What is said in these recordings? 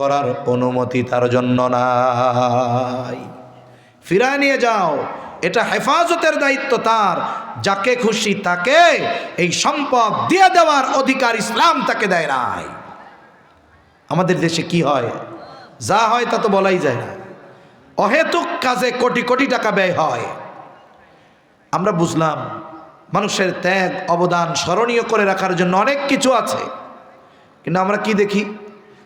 করার অনুমতি তার জন্য নাই। ফিরায় নিয়ে যাও, এটা হেফাজতের দায়িত্ব তার। যাকে খুশি তাকে এই সম্পদ দিয়ে দেওয়ার অধিকার ইসলাম তাকে দেয় নাই। আমাদের দেশে কি হয়? যা হয় তা তো বলাই যায় না। অহেতুক কাজে কোটি কোটি টাকা ব্যয় হয়। আমরা বুঝলাম, মানুষের ত্যাগ, অবদান স্মরণীয় করে রাখার জন্য অনেক কিছু আছে। কিন্তু আমরা কি দেখি?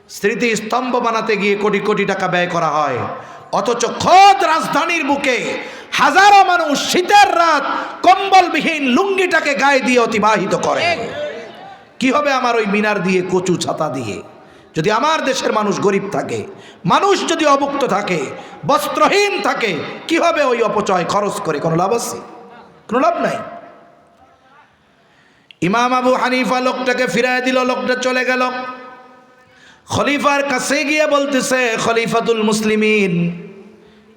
স্মৃতি স্তম্ভ বানাতে গিয়ে কোটি কোটি টাকা ব্যয় করা হয়। অথচ খোদ রাজধানীর বুকে হাজারো মানুষ শীতের রাত কম্বলবিহীন লুঙ্গিটাকে গায়ে দিয়ে অতিবাহিত করে। কি হবে আমার ওই মিনার দিয়ে কচু ছাতা দিয়ে? যদি আমার দেশের মানুষ গরিব থাকে, মানুষ যদি অভুক্ত থাকে, বস্ত্রহীন থাকে, কি হবে ওই অপচয় খরচ করে? কোনো লাভ আছে? কোনো লাভ নাই। ইমাম আবু হানিফা লোকটাকে ফিরায় দিল, লোকটা চলে গেল। খলিফার কাছে গিয়ে বলতেছে, খলিফাতুল মুসলিমিন।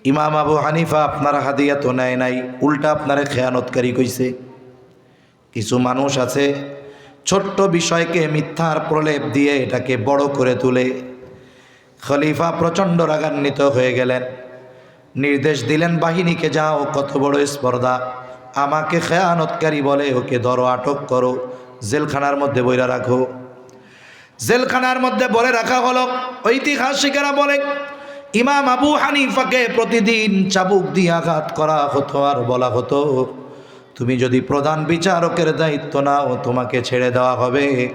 ইমাম আবু হানিফা আপনার হাদিয়া তো নেয় নাই, উল্টা আপনারে খেয়ানতকারী কইছে। কিছু মানুষ আছে, ছোট্ট বিষয়কে মিথ্যার প্রলেপ দিয়ে এটাকে বড় করে তুলে। খলিফা প্রচণ্ড রাগান্বিত হয়ে গেলেন। নির্দেশ দিলেন, বাহিনীকে যাও, কত বড় স্পর্ধা। আমাকে খেয়ানতকারী বলে ওকে ধরো, আটক করো, জেলখানার মধ্যে বইরা রাখো। জেলখানার মধ্যে বলে রাখা হলো, ঐতিহাসিকেরা বলে, ইমাম আবু হানিফাকে প্রতিদিন চাবুক দিয়ে আঘাত করা হতো আর বলা হতো, তুমি যদি প্রধান বিচারকের দায়িত্ব নাও, তোমাকে ছেড়ে দেওয়া হবে।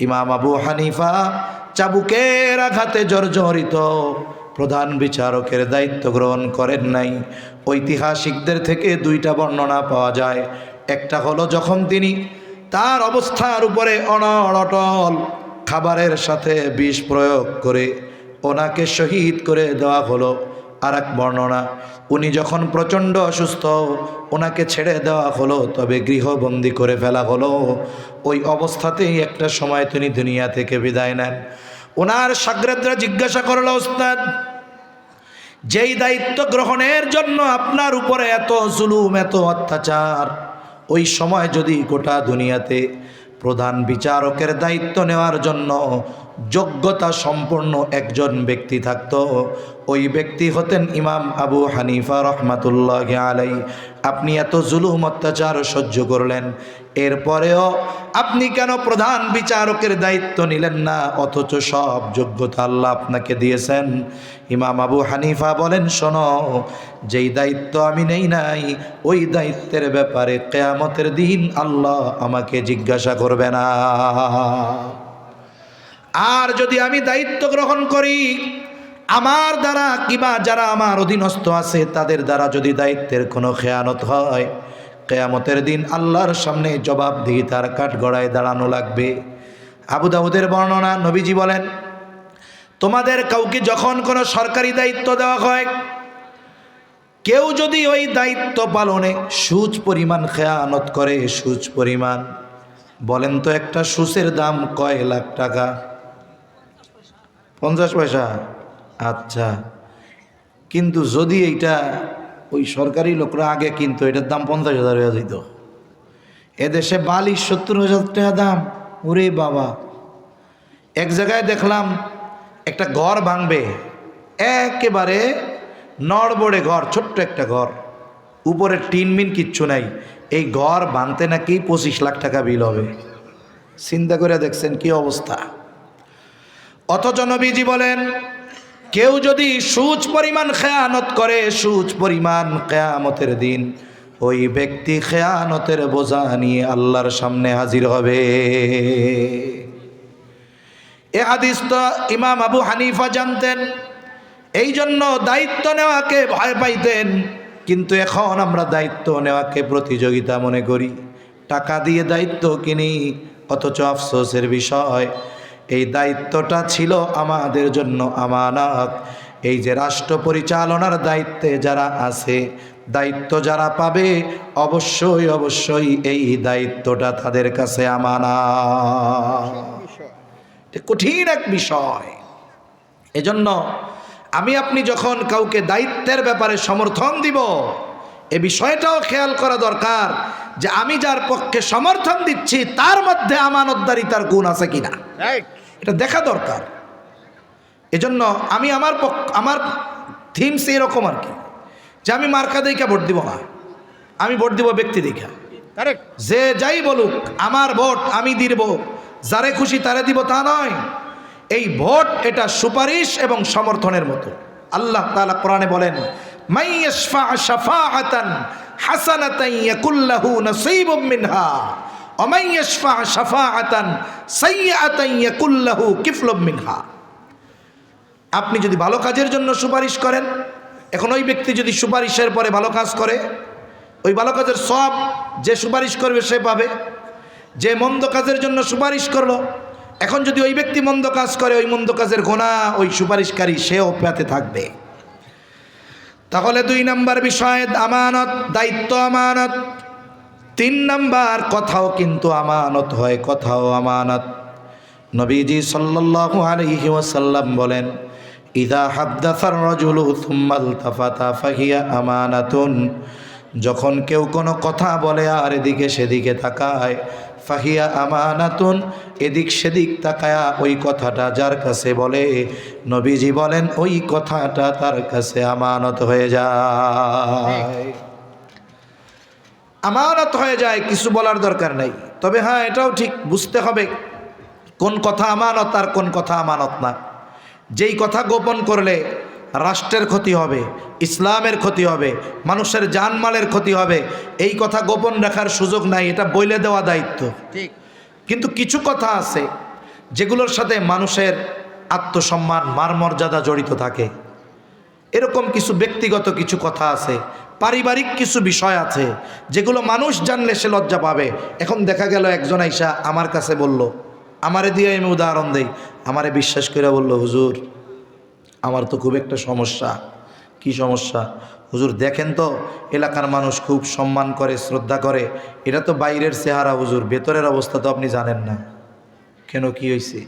ইমাম আবু হানিফা চাবুকের আঘাতে জর্জরিত, প্রধান বিচারকের দায়িত্ব গ্রহণ করেন নাই। ঐতিহাসিকদের থেকে দুইটা বর্ণনা পাওয়া যায়। একটা হলো যখন তিনি তার অবস্থার উপরে অনড় অটল খাবারের সাথে বিষ প্রয়োগ করে ওনাকে শহীদ করে দেওয়া হলো আর এক বর্ণনা। উনি যখন প্রচণ্ড অসুস্থ, ওনাকে ছেড়ে দেওয়া হলো, তবে গৃহবন্দী করে ফেলা হলো। ওই অবস্থাতেই একটা সময় তিনি দুনিয়া থেকে বিদায় নেন। ওনার সাগ্রেদরা জিজ্ঞাসা করল, ওস্তাদ, যেই দায়িত্ব গ্রহণের জন্য আপনার উপরে এত জুলুম, এত অত্যাচার, ওই সময় যদি গোটা দুনিয়াতে প্রধান বিচারকের দায়িত্ব নেওয়ার জন্য যোগ্যতা সম্পন্ন একজন ব্যক্তি থাকত। ওই ব্যক্তি হতেন ইমাম আবু হানিফা রহমাতুল্লাহ আলাই আপনি এত জুলুম অত্যাচার সহ্য করলেন। এরপরেও আপনি কেন প্রধান বিচারকের দায়িত্ব নিলেন না? অথচ সব যোগ্যতা আল্লাহ আপনাকে দিয়েছেন। ইমাম আবু হানিফা বলেন, শোনো, যেই দায়িত্ব আমি নেই নাই, ওই দায়িত্বের ব্যাপারে কেয়ামতের দিন আল্লাহ আমাকে জিজ্ঞাসা করবে না। আর যদি আমি দায়িত্ব গ্রহণ করি, আমার দ্বারা কিবা যারা আমার অধীনস্থ আছে, তাদের দ্বারা যদি দায়িত্বের কোনো খেয়ানত হয়, কেয়ামতের দিন আল্লাহর সামনে জবাবদিহিতার কাঠগড়ায় দাঁড়ানো লাগবে। আবু দাউদের বর্ণনা নবীজি বলেন, তোমাদের কাউকে যখন কোনো সরকারি দায়িত্ব দেওয়া হয়, কেউ যদি ওই দায়িত্ব পালনে সুচ পরিমাণ খেয়ানত করে, সুচ পরিমাণ, বলেন তো একটা সুচের দাম কয় লাখ টাকা? পঞ্চাশ পয়সা? আচ্ছা। কিন্তু যদি এইটা ওই সরকারি লোকরা আগে কিনতো, এটার দাম পঞ্চাশ হাজার হয়ে যেত এদেশে বালিশ সত্তর হাজার টাকা দাম। ওরে বাবা। এক জায়গায় দেখলাম একটা ঘর ভাঙবে। একেবারে নড়বড়ে ঘর, ছোট্ট একটা ঘর। উপরে টিন মিন কিচ্ছু নাই। এই ঘর ভাঙতে নাকি পঁচিশ লাখ টাকা বিল হবে। চিন্তা করে দেখছেন কি অবস্থা। অথচ নবীজি বলেন, কেউ যদি সুচ পরিমাণ খেয়ানত করে, সুচ পরিমাণ কেয়ামতের দিন, ওই ব্যক্তি খেয়ানতের বোঝা নিয়ে আল্লাহর সামনে হাজির হবে। এ হাদিস তো ইমাম আবু হানিফা জানতেন এই জন্য দায়িত্ব নেওয়াকে ভয় পাইতেন, কিন্তু এখন আমরা দায়িত্ব নেওয়াকে প্রতিযোগিতা মনে করি। টাকা দিয়ে দায়িত্ব কিনি, অথচ আফসোসের বিষয় এই দায়িত্বটা ছিল আমাদের জন্য আমানত। এই যে রাষ্ট্র পরিচালনার দায়িত্বে যারা আছে, দায়িত্ব যারা পাবে, অবশ্যই অবশ্যই এই দায়িত্বটা তাদের কাছে আমানা কঠিন এক বিষয়। এজন্য আমি আপনি যখন কাউকে দায়িত্বের ব্যাপারে সমর্থন দিব, এ বিষয়টাও খেয়াল করা দরকার। যে আমি যার পক্ষে সমর্থন দিচ্ছি তার মধ্যে আমানতদারিতার গুণ আছে কিনা? এটা দেখা দরকার। এজন্য আমি আমার পক্ষ আমার থিমস এরকম আর কি। যে আমি মার্কা দেখা ভোট দিব না। আমি ভোট দিব ব্যক্তি দেখা যে যাই বলুক আমার ভোট আমি দিব যারে খুশি তারে দিব তা নয়। এই ভোট এটা সুপারিশ এবং সমর্থনের মতো। আল্লাহ তাআলা কোরআনে বলেন মাই ইয়াশফা শাফাআতান মিনহা মিনহা। আপনি যদি ভালো কাজের জন্য সুপারিশ করেন, এখন ওই ব্যক্তি যদি সুপারিশের পরে ভালো কাজ করে, ওই ভালো কাজের সব যে সুপারিশ করবে সে পাবে, যে মন্দ কাজের জন্য সুপারিশ করল, এখন যদি ওই ব্যক্তি মন্দ কাজ করে, ওই মন্দ কাজের গোনা, ওই সুপারিশকারী সেও পেতে থাকবে। তাহলে দুই নাম্বার বিষয়, আমানত, দায়িত্ব আমানত। তিন নাম্বার, কথাও কিন্তু আমানত হয়, কথাও আমানত। নবীজি সাল্লাল্লাহু আলাইহি ওয়াসাল্লাম বলেন, ইদা হাদ্দাসার রাজুলু থুম্মাল তাফাতা ফাহিয়া আমানাতুন। যখন কেউ কোনো কথা বলে আর এদিকে সেদিকে তাকায় ফাহিয়া আমানাতুন, এদিক সেদিক তাকায়া ওই কথাটা যার কাছে বলে, নবীজি বলেন, ওই কথাটা তার কাছে আমানত হয়ে যায়। আমানত হয়ে যায়, কিছু বলার দরকার নেই। তবে হ্যাঁ এটাও ঠিক, বুঝতে হবে কোন কথা আমানত আর কোন কথা আমানত না। যেই কথা গোপন করলে রাষ্ট্রের ক্ষতি হবে ইসলামের ক্ষতি হবে মানুষের জানমালের ক্ষতি হবে। এই কথা গোপন রাখার সুযোগ নাই এটা বইলে দেওয়া দায়িত্ব। ঠিক। কিন্তু কিছু কথা আছে যেগুলোর সাথে মানুষের আত্মসম্মান মান মর্যাদা জড়িত থাকে। এরকম কিছু ব্যক্তিগত কিছু কথা আছে পারিবারিক কিছু বিষয় আছে যেগুলো মানুষ জানলে সে লজ্জা পাবে। এখন দেখা গেল একজন আইসা আমার কাছে বলল আমারে দিয়ে আমি উদাহরণ দেই। আমারে বিশ্বাস করে বলল হুজুর আমার তো খুব একটা সমস্যা। কি সমস্যা? হুজুর, দেখেন তো, এলাকার মানুষ খুব সম্মান করে, শ্রদ্ধা করে। এটা তো বাইরের চেহারা হুজুর, ভেতরের অবস্থা তো আপনি জানেন না। কেন কি হয়েছে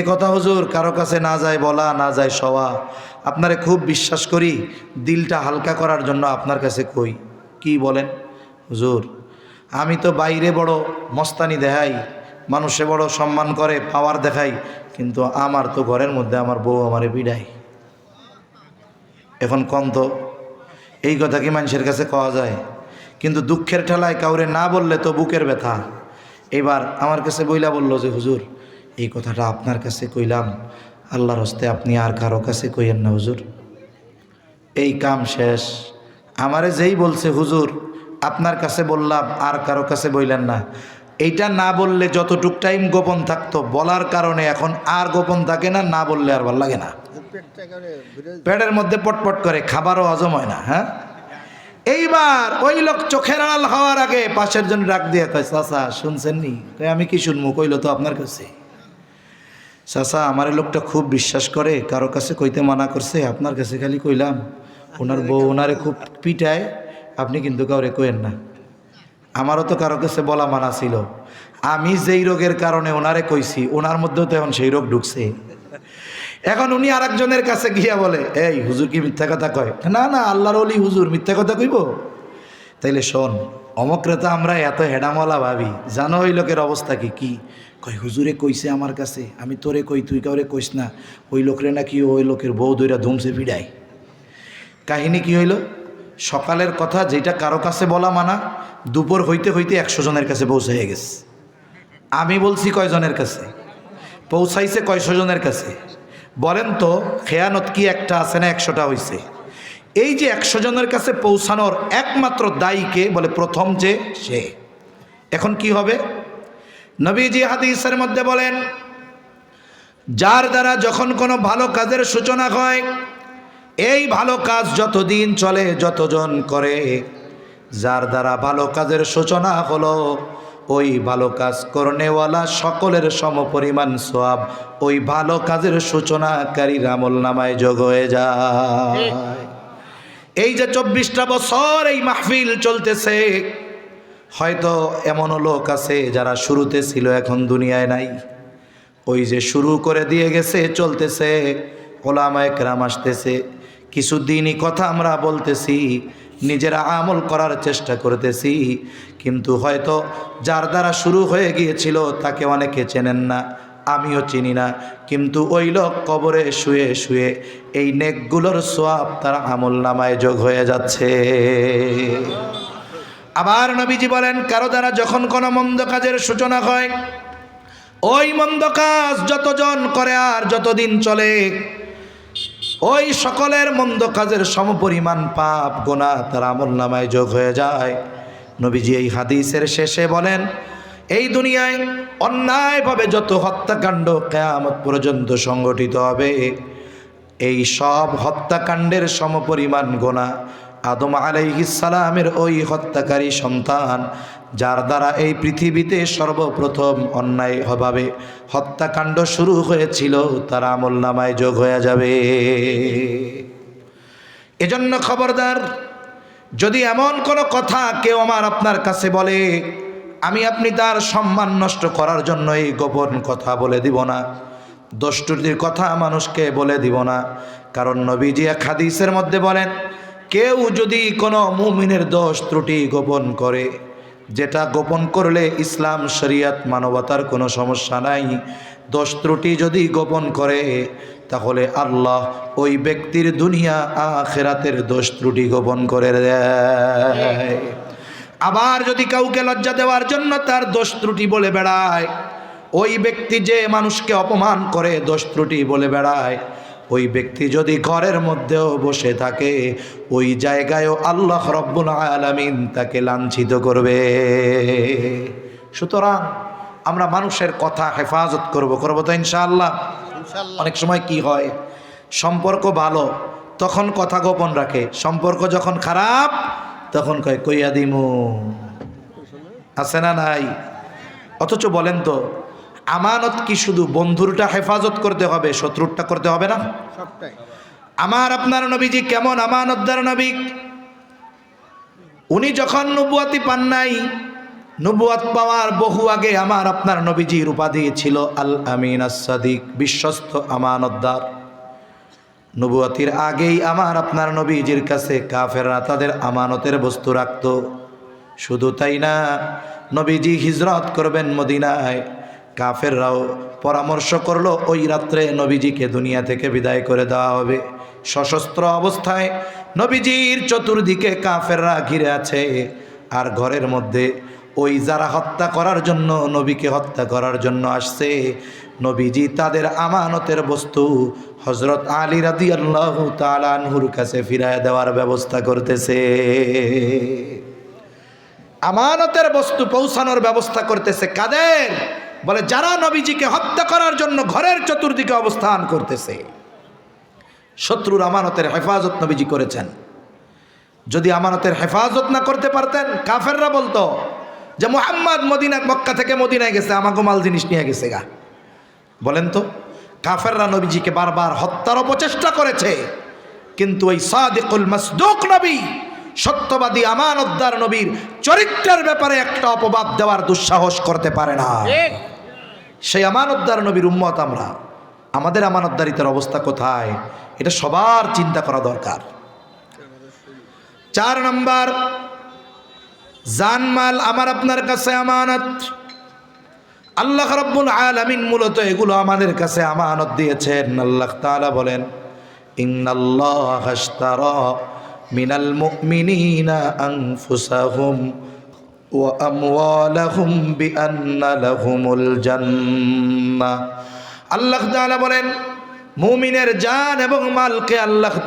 এ কথা হুজুর, কারও কাছে না যায় বলা, না যায় সওয়া। আপনারে খুব বিশ্বাস করি, দিলটা হালকা করার জন্য আপনার কাছে কই। কি বলেন? হুজুর, আমি তো বাইরে বড় মস্তানি দেখাই, মানুষে বড় সম্মান করে, পাওয়ার দেখাই, কিন্তু আমার তো ঘরের মধ্যে আমার বউ আমারে বিড়াই এখন কম তো এই কথা কি মানুষের কাছে কওয়া যায়? কিন্তু দুঃখের ঠেলায় কাউরে না বললে তো বুকের ব্যথা। এবার আমার কাছে বইলা বলল যে, হুজুর, এই কথাটা আপনার কাছে কইলাম। আল্লাহর হস্তে আপনি আর কারও কাছে কইয়েন না, হুজুর। এই কাম শেষ। আমারে যেই বলছে, হুজুর, আপনার কাছে বললাম, আর কারও কাছে বইলেন না। এইটা না বললে যতটুক টাইম গোপন থাকতো, বলার কারণে এখন আর গোপন থাকে না না বললে আর ভালো লাগে না। পেটের মধ্যে পটপট করে, খাবারও হজম হয় না হ্যাঁ? এইবার ওই লোক চোখের আড়াল হওয়ার আগে পাশের জন ডাক দিয়ে কয়, চাচা শুনছেন নি আমি কি শুনব কইলো, তো আপনার কাছে। চাচা, আমার লোকটা খুব বিশ্বাস করে, কারও কাছে কইতে মানা করছে, আপনার কাছে খালি কইলাম। ওনার বউ ওনারে খুব পিটায়, আপনি কিন্তু কাউরে কইেন না। আমারও তো কারও কাছে বলা মানা ছিল। আমি যেই রোগের কারণে ওনারে কইছি, ওনার মধ্যেও তো এখন সেই রোগ ঢুকছে। এখন উনি আরেকজনের কাছে গিয়া বলে, এই, হুজুর কি মিথ্যা কথা কয়? না না, আল্লাহর অলি হুজুর, মিথ্যা কথা কইব? তাইলে শোন, অমকরে তো আমরা এত হেডামলা ভাবি, জানো ওই লোকের অবস্থা কি কি? কই হুজুরে কইছে আমার কাছে, আমি তোরে কই, তুই কাউরে কইস না, ওই লোকরে নাকি ওই লোকের বউ দইরা ধুমছে পিড়ায় কাহিনী কি হইল? সকালের কথা যেটা কারও কাছে বলা মানা, দুপুর হইতে হইতে একশো জনের কাছে পৌঁছে গেছে। আমি বলছি কয়জনের কাছে? পৌঁছাইছে কয়শো জনের কাছে? বলেন তো, খেয়ানত কি একটা আছে না একশোটা হইছে? এই যে একশো জনের কাছে পৌঁছানোর একমাত্র দায়ীকে বলে প্রথম যে সে। এখন কি হবে? নবীজি হাদিসের মধ্যে বলেন, যার দ্বারা যখন কোনো ভালো কাজের সূচনা হয়, এই ভালো কাজ যতদিন চলে, যতজন করে, যার দ্বারা ভালো কাজের সূচনা হলো ওই ভালো কাজ করনেওয়ালা সকলের সমপরিমাণ সোয়াব ওই ভালো কাজের সূচনাকারীর আমল নামায় যোগ হয়ে যায়। এই যে চব্বিশটা বছর এই মাহফিল চলতেছে, হয়তো এমনও লোক আছে যারা শুরুতে ছিল, এখন দুনিয়ায় নাই। ওই যে শুরু করে দিয়ে গেছে, চলতেছে ওলামায় কেরাম আসতেছে। কিছু দিনই কথা আমরা বলতেছি, নিজেরা আমল করার চেষ্টা করতেছি। কিন্তু হয়তো যার দ্বারা শুরু হয়ে গিয়েছিল তাকে অনেকে চেনেন না, আমিও চিনি না। কিন্তু ওই লোক কবরে শুয়ে শুয়ে এই নেকগুলোর সোয়াব তার আমল নামায় যোগ হয়ে যাচ্ছে। আবার নবীজি বলেন, কারও দ্বারা যখন কোনো মন্দ কাজের সূচনা হয়, ওই মন্দ কাজ যতজন করে আর যতদিন চলে, ওই সকলের মন্দ কাজের সমপরিমাণ পাপ গোনা তার আমল নামায় যোগ হয়ে যায়। নবীজি এই হাদিসের শেষে বলেন, এই দুনিয়ায় অন্যায়ভাবে যত হত্যাকাণ্ড কেয়ামত পর্যন্ত সংগঠিত হবে, এই সব হত্যাকাণ্ডের সমপরিমাণ গোনা আদম আলাইহিসালামের ওই হত্যাকারী সন্তান, যার দ্বারা এই পৃথিবীতে সর্বপ্রথম অন্যায় অন্যায়ভাবে হত্যাকাণ্ড শুরু হয়েছিল, তার আমল নামায় যোগ হয়ে যাবে। এজন্য খবরদার যদি এমন কোনো কথা কেউ আমার আপনার কাছে বলে, আমি আপনি তার সম্মান নষ্ট করার জন্য এই গোপন কথা বলে দিব না। দোষ্টুটির কথা মানুষকে বলে দিব না। কারণ নবীজি এক হাদিসের মধ্যে বলেন, কেউ যদি কোনো মুমিনের দোষ ত্রুটি গোপন করে, যেটা গোপন করলে ইসলাম, শরিয়ত, মানবতার কোনো সমস্যা নাই। দোষ ত্রুটি যদি গোপন করে তাহলে আল্লাহ ওই ব্যক্তির দুনিয়া আখেরাতের দোষ ত্রুটি গোপন করে দেয়। আবার যদি কাউকে লজ্জা দেওয়ার জন্য তার দোষ ত্রুটি বলে বেড়ায়, ওই ব্যক্তি যে মানুষকে অপমান করে দোষ ত্রুটি বলে বেড়ায়, ওই ব্যক্তি যদি ঘরের মধ্যেও বসে থাকে, ওই জায়গায়ও আল্লাহ রব্বুল আলামিন তাকে লাঞ্ছিত করবে। সুতরাং আমরা মানুষের কথা হেফাজত করব, করব তো ইনশাআল্লাহ। অনেক সময় কি হয়? সম্পর্ক ভালো তখন কথা গোপন রাখে। সম্পর্ক যখন খারাপ তখন কয় কইয়া দিমু আছে না নাই? অথচ বলেন তো আমানত কি শুধু বন্ধুরটা হেফাজত করতে হবে শত্রুরটা করতে হবে না? আমার আপনার নবীজি কেমন আমানতদার নবী? উনি যখন নবুয়াতি পান নাই নবুয়াত পাওয়ার বহু আগে আমার আপনার নবীজির উপাধি ছিল আল আমিন আসাদিক বিশ্বস্ত আমানতদার। নবুয়াতির আগেই আমার আপনার নবীজির কাছে কাফেররা তাদের আমানতের বস্তু রাখত। শুধু তাই না, নবীজি হিজরত করবেন মদিনায়। কাফেররাও পরামর্শ করল, ওই রাত্রে নবীজিকে দুনিয়া থেকে বিদায় করে দেওয়া হবে। সশস্ত্র অবস্থায় নবীজির চতুর্দিকে কাফেররা ঘিরে আছে। আর ঘরের মধ্যে ওই যারা হত্যা করার জন্য নবীকে হত্যা করার জন্য আসছে, নবীজি তাদের আমানতের বস্তু হজরত আলী রাদি আল্লাহ তালানহুর কাছে ফিরায় দেওয়ার ব্যবস্থা করতেছে। আমানতের বস্তু পৌঁছানোর ব্যবস্থা করতেছে কাদের? বলে, যারা নবীজিকে হত্যা করার জন্য ঘরের চতুর্দিকে অবস্থান করতেছে, শত্রুর আমানতের হেফাজত নবীজি করেছেন। যদি আমানতের হেফাজত না করতে পারতেন, কাফেররা বলতো যে মোহাম্মদ মদিনা মক্কা থেকে মদিনায় গেছে আমাকে মাল জিনিস নিয়ে গেছে গা। বলেন তো কাফেররা নবীজিকে বারবার হত্যার অপচেষ্টা করেছে কিন্তু ওই সাদিকুল মাসদুক নবী সত্যবাদী আমানতদার নবীর চরিত্রের ব্যাপারে একটা অপবাদ দেওয়ার দুঃসাহস করতে পারে না। সেই আমানতদার নবীর উম্মত আমরা আমাদের আমানতদারিতার অবস্থা কোথায়? এটা সবার চিন্তা করা দরকার। চার নম্বর জানমাল আমার আপনার কাছে আমানত। আল্লাহ রব্বুল আলামিন মূলত এগুলো আমাদের কাছে আমানত দিয়েছেন। আল্লাহ তাআলা বলেন, ইন্নাল্লাহ ওয়া বলেন, মুমিনের জান এবং মালকে আল্লাহ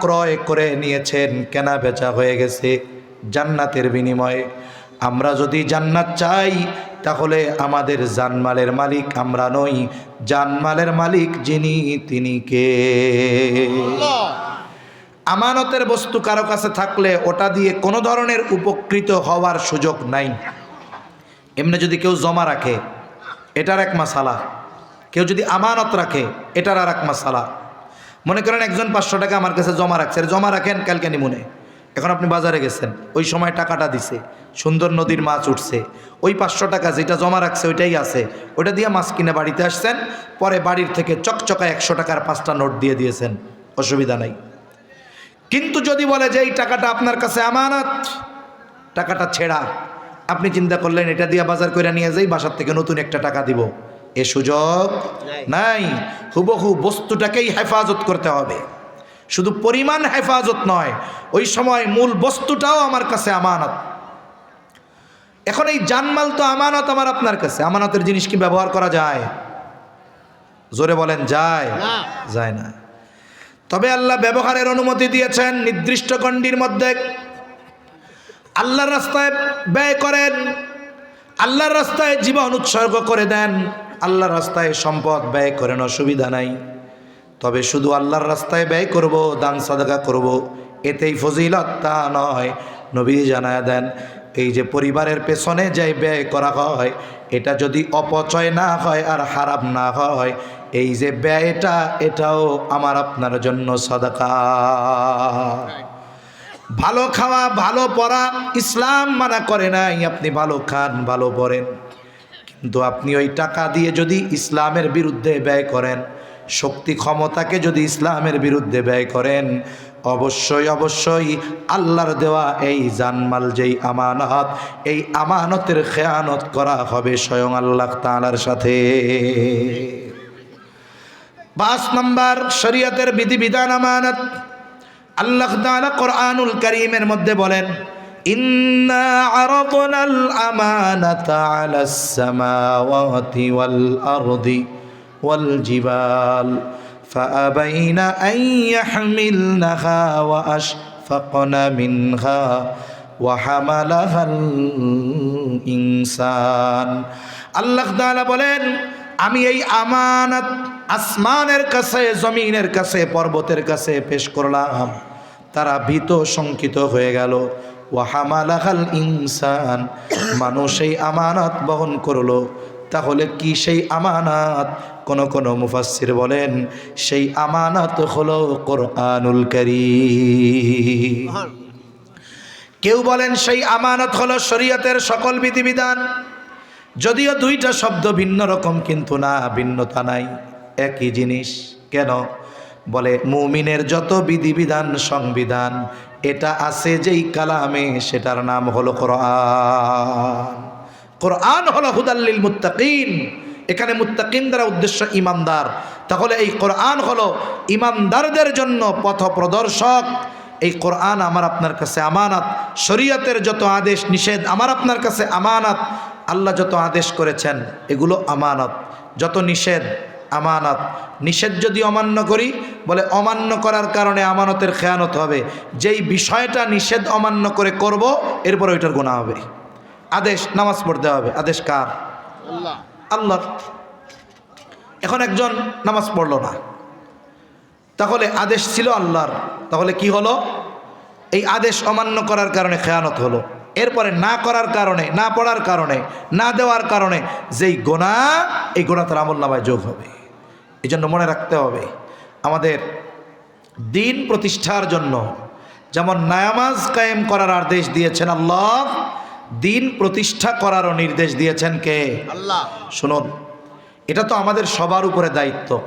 ক্রয় করে নিয়েছেন। কেনা বেচা হয়ে গেছে। জান্নাতের বিনিময়ে। আমরা যদি জান্নাত চাই, তাহলে আমাদের জানমালের মালিক আমরা নই। জানমালের মালিক যিনি, তিনি কে? আমানতের বস্তু কারও কাছে থাকলে ওটা দিয়ে কোনো ধরনের উপকৃত হওয়ার সুযোগ নাই। এমনি যদি কেউ জমা রাখে, এটার এক মাসালা। কেউ যদি আমানত রাখে, এটার আর এক মাসালা। মনে করেন একজন পাঁচশো টাকা আমার কাছে জমা রাখছে জমা রাখেন, কালকে মনে এখন আপনি বাজারে গেছেন ওই সময় টাকাটা দিছে সুন্দর নদীর মাছ উঠছে ওই পাঁচশো টাকা যেটা জমা রাখছে ওইটাই আছে ওইটা দিয়ে মাছ কিনে বাড়িতে আসছেন পরে বাড়ির থেকে চকচকা একশো টাকার পাঁচটা নোট দিয়ে দিয়েছেন অসুবিধা নাই। কিন্তু যদি বলে যে এই টাকাটা আপনার কাছে আমানত টাকাটা ছেঁড়া আপনি চিন্তা করলেন এটা দিয়ে বাজার করে নিয়ে যাই বাসার থেকে নতুন একটা টাকা দিব এ সুযোগ নাই। নাই। হুবহু বস্তুটাকেই হেফাজত করতে হবে। শুধু পরিমাণ হেফাজত নয় ওই সময় মূল বস্তুটাও আমার কাছে আমানত। এখন এই জানমাল তো আমানত আমার আপনার কাছে আমানতের জিনিস কি ব্যবহার করা যায়? জোরে বলেন যায়? যায় না। তবে আল্লাহ ব্যবহারের অনুমতি দিয়েছেন নির্দিষ্ট গণ্ডির মধ্যে। আল্লাহর রাস্তায় ব্যয় করেন আল্লাহর রাস্তায় জীবন উৎসর্গ করে দেন আল্লাহর রাস্তায় সম্পদ ব্যয় করেন অসুবিধা নাই। তবে শুধু আল্লাহর রাস্তায় ব্যয় করব, দান সাদাকা করব, এতেই ফজিলত তা নয়। নবী জানায় দেন, এই যে পরিবারের পেছনে যাই ব্যয় করা হয়, এটা যদি অপচয় না হয় আর হারাম না হয়, এই যে ব্যয়টা, এটাও আমার আপনার জন্য সাদাকা। ভালো খাওয়া, ভালো পড়া, ইসলাম মানা করে নাই, আপনি ভালো খান, ভালো পড়েন। কিন্তু আপনি ওই টাকা দিয়ে যদি ইসলামের বিরুদ্ধে ব্যয় করেন শক্তি ক্ষমতাকে যদি ইসলামের বিরুদ্ধে ব্যয় করেন, অবশ্যই অবশ্যই আল্লাহর দেওয়া এই জানমাল যেই আমানত, এই আমানতের খেয়ানত করা হবে স্বয়ং আল্লাহ তাআলার সাথে। পাঁচ নাম্বার, শরীয়তের বিধিবিধান আমানত। আল্লাহ তাআলা কোরআনুল কারীমের মধ্যে বলেন, ইন্না সামাওয়াতি ওয়াল আরদি ওয়াল জিবাল فأبين أن يحملنها وأشفقن منها وحملها الإنسان আল্লাহ তাআলা বলেন আমি এই আমানত আসমানের কাছে জমিনের কাছে পর্বতের কাছে পেশ করলাম তারা ভীত শঙ্কিত হয়ে গেল ওয়াহামালাহাল ইনসান মানুষ এই আমানত বহন করলো তাহলে কি সেই আমানত? কোন কোন মুফাসসির বলেন, সেই আমানত হলো কোরআনুল কারীম। কেউ বলেন, সেই আমানত হলো শরীয়তের সকল বিধিবিধান। যদিও দুইটা শব্দ ভিন্ন রকম, কিন্তু না, ভিন্নতা নাই। একই জিনিস। কেন? বলে, মুমিনের যত বিধিবিধান, সংবিধান, এটা আছে যেই কালামে, সেটার নাম হলো কোরআন। কোরআন হলো হুদাল্লিল মুত্তাকিন। এখানে মুত্তাকিন দ্বারা উদ্দেশ্য ইমানদার। তাহলে এই কোরআন হলো ইমানদারদের জন্য পথ প্রদর্শক এই কোরআন আমার আপনার কাছে আমানত। শরীয়তের যত আদেশ, নিষেধ আমার আপনার কাছে আমানত। আল্লাহ যত আদেশ করেছেন, এগুলো আমানত। যত নিষেধ, আমানত। নিষেধ যদি অমান্য করি, বলে অমান্য করার কারণে আমানতের খেয়ানত হবে। যেই বিষয়টা নিষেধ অমান্য করে করব, এরপর ওইটার গুণা হবে। আদেশ নামাজ পড়তে হবে। আদেশ কার? আল্লাহ। এখন একজন নামাজ পড়ল না। তাহলে আদেশ ছিল আল্লাহর। তাহলে কি হলো? এই আদেশ অমান্য করার কারণে খেয়ানত হলো। এরপরে না করার কারণে না পড়ার কারণে না দেওয়ার কারণে যেই গোনা এই গোনা তার আমল নামায় যোগ হবে। এই জন্য মনে রাখতে হবে আমাদের দিন প্রতিষ্ঠার জন্য যেমন নায়ামাজ কায়েম করার আদেশ দিয়েছেন আল্লাহ দিন প্রতিষ্ঠা করারও নির্দেশ দিয়েছেন কে? আল্লাহ। শুনুন এটা তো আমাদের সবার উপরে দায়িত্ব।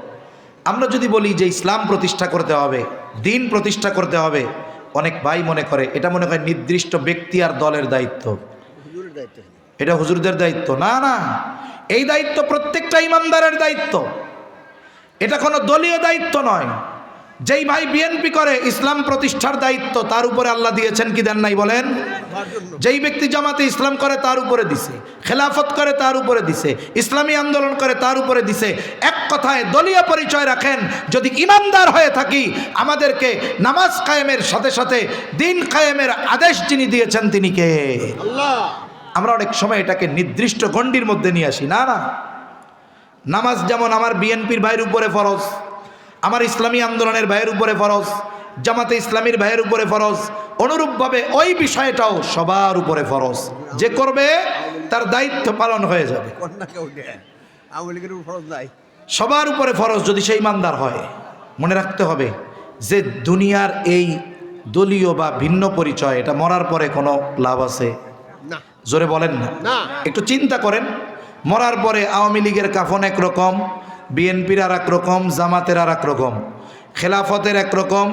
আমরা যদি বলি যে ইসলাম প্রতিষ্ঠা করতে হবে দিন প্রতিষ্ঠা করতে হবে অনেক ভাই মনে করে এটা মনে হয় নির্দিষ্ট ব্যক্তি আর দলের দায়িত্ব। দায়িত্ব এটা হুজুরদের দায়িত্ব। না না এই দায়িত্ব প্রত্যেকটা ইমানদারের দায়িত্ব। এটা কোনো দলীয় দায়িত্ব নয়। যেই ভাই বিএনপি করে, ইসলাম প্রতিষ্ঠার দায়িত্ব, তার উপরে আল্লাহ দিয়েছেন কি দেন নাই বলেন? যেই ব্যক্তি জামাতে ইসলাম করে, তার উপরে দিছে। খেলাফত করে, তার উপরে দিছে। ইসলামী আন্দোলন করে, তার উপরে দিছে। এক কথায় দলীয় পরিচয় রাখেন, যদি ইমানদার হয়ে থাকি, আমাদেরকে নামাজ কায়েমের সাথে সাথে দিন কায়েমের আদেশ যিনি দিয়েছেন, তিনি কে? আমরা অনেক সময় এটাকে নির্দিষ্ট গণ্ডির মধ্যে নিয়ে আসি। না না। নামাজ যেমন আমার বিএনপির ভাইয়ের উপরে ফরজ আমার ইসলামী আন্দোলনের ভাইয়ের উপরে ফরজ জামাতে ইসলামীর ভাইয়ের উপরে ফরজ অনুরূপভাবে ওই বিষয়টাও সবার উপরে ফরজ। যে করবে তার দায়িত্ব পালন হয়ে যাবে। সবার উপরে ফরজ যদি সেই ইমানদার হয় মনে রাখতে হবে যে দুনিয়ার এই দলীয় বা ভিন্ন পরিচয় এটা মরার পরে কোনো লাভ আছে? জোরে বলেন না। একটু চিন্তা করেন। মরার পরে আওয়ামী লীগের কাফন একরকম বিএনপির আর এক রকম জামাতের আর এক রকম খেলাফতের একরকম